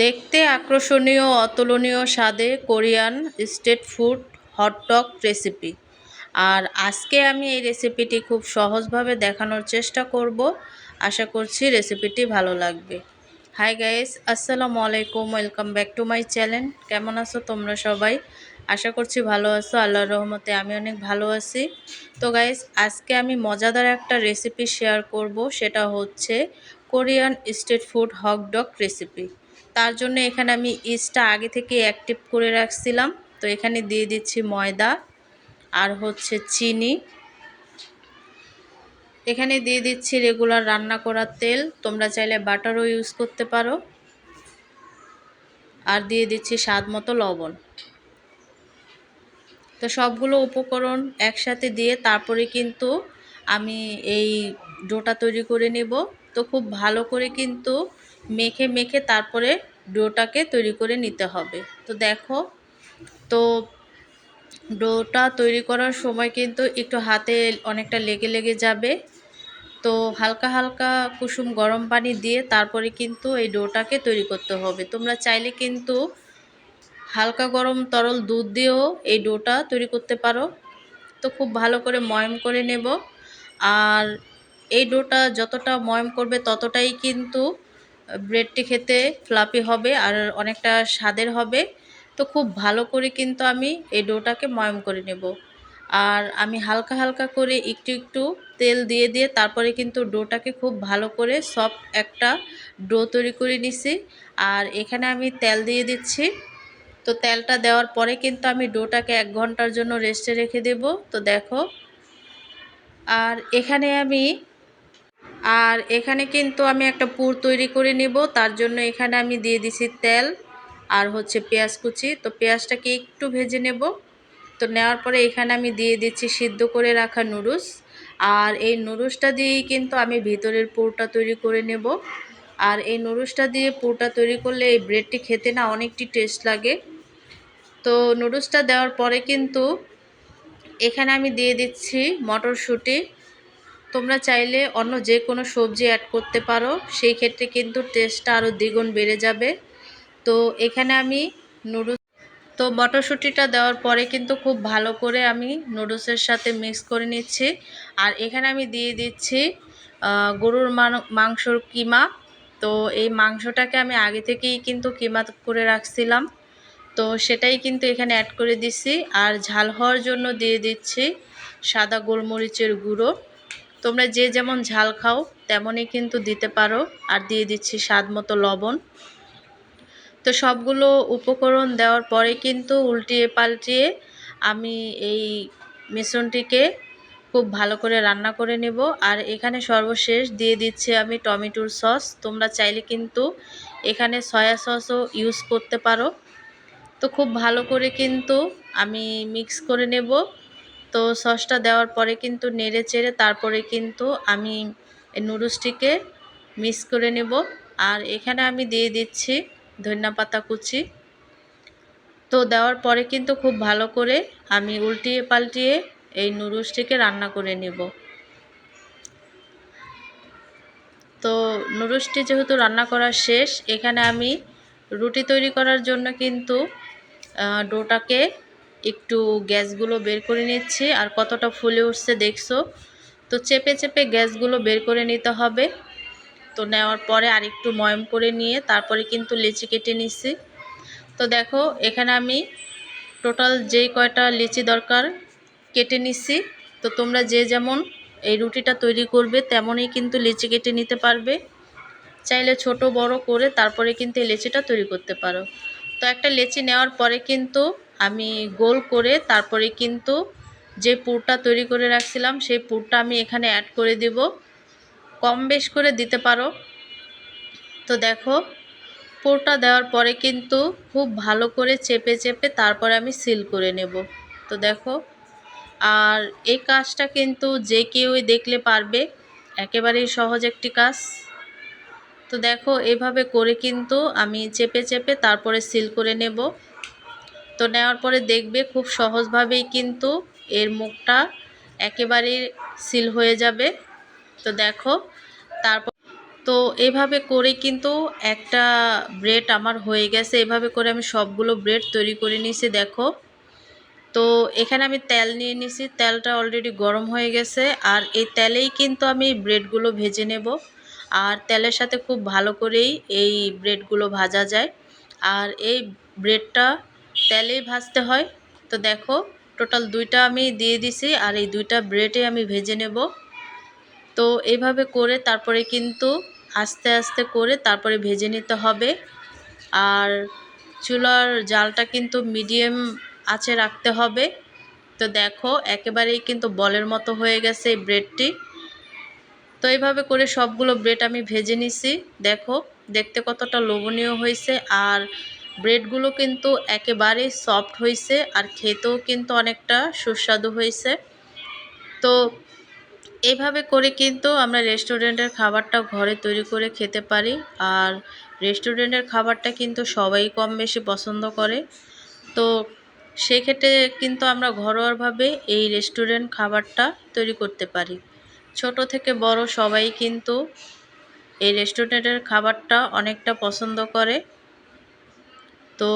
দেখতে আকর্ষণীয়, অতুলনীয় স্বাদে Korean street food hot dog recipe. আর আজকে আমি এই রেসিপিটি খুব সহজভাবে দেখানোর চেষ্টা করব। আশা করছি রেসিপিটি ভালো লাগবে। হাই গাইস আসসালামু আলাইকুম welcome back to my channel কেমন আছো তোমরা সবাই? আশা করছি ভালো আছো, আল্লাহর রহমতে আমি অনেক ভালো আছি। তো গাইস আজকে আমি মজাদার একটা রেসিপি শেয়ার করব, সেটা হচ্ছে Korean street food hot dog recipe. তার জন্য এখানে আমি ইস্টটা আগে থেকে অ্যাক্টিভ করে রাখছিলাম। তো এখানে দিয়ে দিচ্ছি ময়দা আর হচ্ছে চিনি। এখানে দিয়ে দিচ্ছি রেগুলার রান্না করার তেল। তোমরা চাইলে বাটারও ইউজ করতে পারো। আর দিয়ে দিচ্ছি স্বাদ মতো লবণ। তো সবগুলো উপকরণ একসাথে দিয়ে তারপরে কিন্তু আমি এই ডোটা তৈরি করে নেব। তো খুব ভালো করে কিন্তু মেখে মেখে তারপরে ডোটাকে তৈরি করে নিতে হবে। তো দেখো, তো ডোটা তৈরি করার সময় কিন্তু একটু হাতে অনেকটা লেগে লেগে যাবে। তো হালকা হালকা কুসুম গরম পানি দিয়ে তারপরে কিন্তু এই ডোটাকে তৈরি করতে হবে। তোমরা চাইলে কিন্তু হালকা গরম তরল দুধ দিয়েও এই ডোটা তৈরি করতে পারো। তো খুব ভালো করে ময়ম করে নেব। আর এই ডোটা যতটা ময়ম করবে ততটাই কিন্তু ব্রেডটি খেতে ফ্লাপি হবে আর অনেকটা স্বাদের হবে। তো খুব ভালো করে কিন্তু আমি এই ডোটাকে ময়ম করে নেব। আর আমি হালকা হালকা করে একটু একটু তেল দিয়ে দিয়ে তারপরে কিন্তু ডোটাকে খুব ভালো করে সফট একটা ডো তৈরি করে নিছি। আর এখানে আমি তেল দিয়ে দিচ্ছি। তো তেলটা দেওয়ার পরে কিন্তু আমি ডোটাকে এক ঘণ্টার জন্য রেস্টে রেখে দেব। তো দেখো। আর এখানে আমি আর এখানে কিন্তু আমি একটা পুর তৈরি করে নিব। তার জন্য এখানে আমি দিয়ে দিছি তেল আর হচ্ছে পেঁয়াজ কুচি। তো পেঁয়াজটাকে একটু ভেজে নেব। তো নেওয়ার পরে এখানে আমি দিয়ে দিচ্ছি সিদ্ধ করে রাখা নুডলস। আর এই নুডলসটা দিয়েই কিন্তু আমি ভিতরের পুরটা তৈরি করে নেব। আর এই নুডলসটা দিয়ে পুরটা তৈরি করলে এই ব্রেডটি খেতে না অনেকটি টেস্ট লাগে। তো নুডলসটা দেওয়ার পরে কিন্তু এখানে আমি দিয়ে দিচ্ছি মটরশুঁটি। তোমরা চাইলে অন্য যে কোনো সবজি অ্যাড করতে পারো। সেই ক্ষেত্রে কিন্তু টেস্টটা আরও দ্বিগুণ বেড়ে যাবে। তো এখানে আমি নুডলস তো মটরশুঁটিটা দেওয়ার পরে কিন্তু খুব ভালো করে আমি নুডলসের সাথে মিক্স করে নিচ্ছি। আর এখানে আমি দিয়ে দিচ্ছি গরুর মাংসর কিমা। তো এই মাংসটাকে আমি আগে থেকেই কিন্তু কিমা করে রাখছিলাম। তো সেটাই কিন্তু এখানে অ্যাড করে দিচ্ছি। আর ঝাল হওয়ার জন্য দিয়ে দিচ্ছি সাদা গোলমরিচের গুঁড়ো। তোমরা যে যেমন ঝাল খাও, তেমনই কিন্তু দিতে পারো। আর দিয়ে দিচ্ছি স্বাদ মতো লবণ। তো সবগুলো উপকরণ দেওয়ার পরে কিন্তু উল্টিয়ে পাল্টিয়ে আমি এই মিশ্রণটিকে খুব ভালো করে রান্না করে নেব। আর এখানে সর্বশেষ দিয়ে দিচ্ছি আমি টমেটোর সস। তোমরা চাইলে কিন্তু এখানে সয়া সসও ইউজ করতে পারো। তো খুব ভালো করে কিন্তু আমি মিক্স করে নেব। তো সসটা দেওয়ার পরে কিন্তু নেড়ে চেড়ে তারপরে কিন্তু আমি নুডলসটিকে মিক্স করে নেব। আর এখানে আমি দিয়ে দিচ্ছি ধনিয়া পাতা কুচি। তো দেওয়ার পরে কিন্তু খুব ভালো করে আমি উল্টিয়ে পাল্টিয়ে এই নুডলসটিকে রান্না করে নেব। তো নুডলসটি যেহেতু রান্না করা শেষ, এখানে আমি রুটি তৈরি করার জন্য কিন্তু ডোটাকে একটু গ্যাসগুলো বের করে নিচ্ছি আর কতটা ফুলে উঠছে দেখছ? তো চেপে চেপে গ্যাসগুলো বের করে নিতে হবে। তো নেওয়ার পরে আর একটু ময়ম করে নিয়ে তারপরে কিন্তু লিচি কেটে নিচ্ছি। তো দেখো, এখানে আমি টোটাল যেই কয়টা লিচি দরকার কেটে নিচ্ছি। তো তোমরা যে যেমন এই রুটিটা তৈরি করবে তেমনই কিন্তু লিচি কেটে নিতে পারবে। চাইলে ছোট বড় করে তারপরে কিন্তু এই লিচিটা তৈরি করতে পারো। তো একটা লেচি নেওয়ার পরে কিন্তু আমি গোল করে তারপরে কিন্তু যে পুরটা তৈরি করে রাখছিলাম, সেই পুরটা আমি এখানে অ্যাড করে দিব। কম বেশ করে দিতে পারো। তো দেখো, পুরটা দেওয়ার পরে কিন্তু খুব ভালো করে চেপে চেপে তারপরে আমি সিল করে নেব। তো দেখো, আর এই কাজটা কিন্তু যে কেউই দেখলে পারবে, একেবারেই সহজ একটি কাজ। তো দেখো, এভাবে করে কিন্তু আমি চেপে চেপে তারপরে সিল করে নেব। তো নেওয়ার পরে দেখবে খুব সহজভাবেই কিন্তু এর মুখটা একেবারেই সিল হয়ে যাবে। তো দেখো, তারপর তো এভাবে করে কিন্তু একটা ব্রেড আমার হয়ে গেছে। এভাবে করে আমি সবগুলো ব্রেড তৈরি করে নিয়েছি, দেখো। তো এখানে আমি তেল নিয়ে নিছি তেলটা অলরেডি গরম হয়ে গেছে। আর এই তেলেই কিন্তু আমি ব্রেডগুলো ভেজে নেব। আর তেলের সাথে খুব ভালো করেই এই ব্রেডগুলো ভাজা যায়। আর এই ব্রেডটা তেলেই ভাজতে হয়। তো দেখো টোটাল দুইটা আমি দিয়ে দিছি আর এই দুইটা ব্রেডে আমি ভেজে নেব। তো এইভাবে করে তারপরে কিন্তু আস্তে আস্তে করে তারপরে ভেজে নিতে হবে। আর চুলার জালটা কিন্তু মিডিয়াম আছে রাখতে হবে। তো দেখো, একেবারেই কিন্তু বলের মতো হয়ে গেছে এই ব্রেডটি। তো এইভাবে করে সবগুলো ব্রেড আমি ভেজে নিছি। দেখো, দেখতে কতটা লোভনীয় হয়েছে। আর ব্রেডগুলো কিন্তু একেবারেই সফট হয়েছে আর খেতেও কিন্তু অনেকটা সুস্বাদু হয়েছে তো এভাবে করে কিন্তু আমরা রেস্টুরেন্টের খাবারটা ঘরে তৈরি করে খেতে পারি আর রেস্টুরেন্টের খাবারটা কিন্তু সবাই কম বেশি পছন্দ করে। তো সেক্ষেত্রে কিন্তু আমরা ঘরোয়াভাবে এই রেস্টুরেন্ট খাবারটা তৈরি করতে পারি। ছোট থেকে বড় সবাই কিন্তু এই রেস্টুরেন্টের খাবারটা অনেকটা পছন্দ করে। তো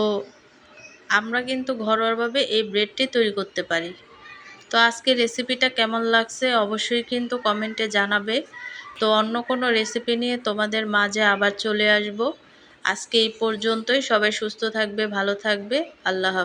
আমরা কিন্তু ঘরোয়াভাবে এই ব্রেডটি তৈরি করতে পারি। তো আজকে রেসিপিটা কেমন লাগছে অবশ্যই কিন্তু কমেন্টে জানাবে। তো অন্য কোনো রেসিপি নিয়ে তোমাদের মাঝে আবার চলে আসব। আজকে এই পর্যন্তই। সবাই সুস্থ থাকবে, ভালো থাকবে। আল্লাহ হাফিজ।